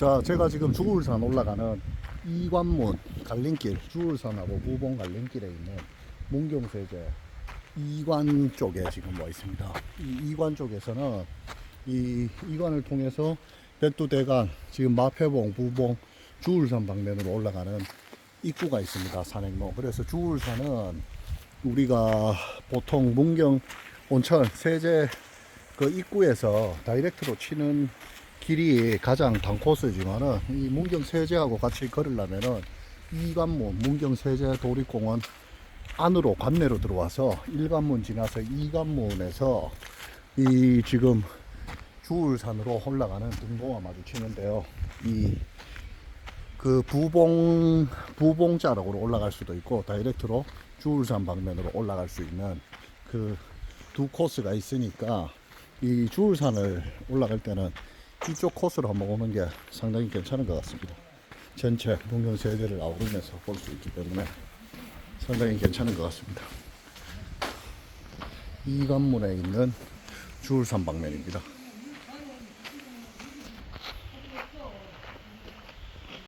자, 제가 지금 주울산 올라가는 이관문 갈림길, 주울산하고 무봉 갈림길에 있는 문경세제 이관 쪽에 지금 와 있습니다. 이 이관 쪽에서는 이 이관을 통해서 백두대간, 지금 마패봉, 부봉, 주울산 방면으로 올라가는 입구가 있습니다. 산행로. 그래서 주울산은 우리가 보통 문경 온천 세제 그 입구에서 다이렉트로 치는 길이 가장 단코스지만은 이 문경 세제하고 같이 걸으려면은 이관문 문경 세제 도립공원 안으로 관내로 들어와서 일관문 지나서 이관문에서 이 지금 주울산으로 올라가는 등도와 마주치는데요. 이 그 부봉 부봉자락으로 올라갈 수도 있고 다이렉트로 주울산 방면으로 올라갈 수 있는 그 두 코스가 있으니까 이 주울산을 올라갈 때는 이쪽 코스로 한번 오는 게 상당히 괜찮은 것 같습니다. 전체 문경 세대를 아우르면서 볼 수 있기 때문에 상당히 괜찮은 것 같습니다. 이 관문에 있는 주울산 방면입니다.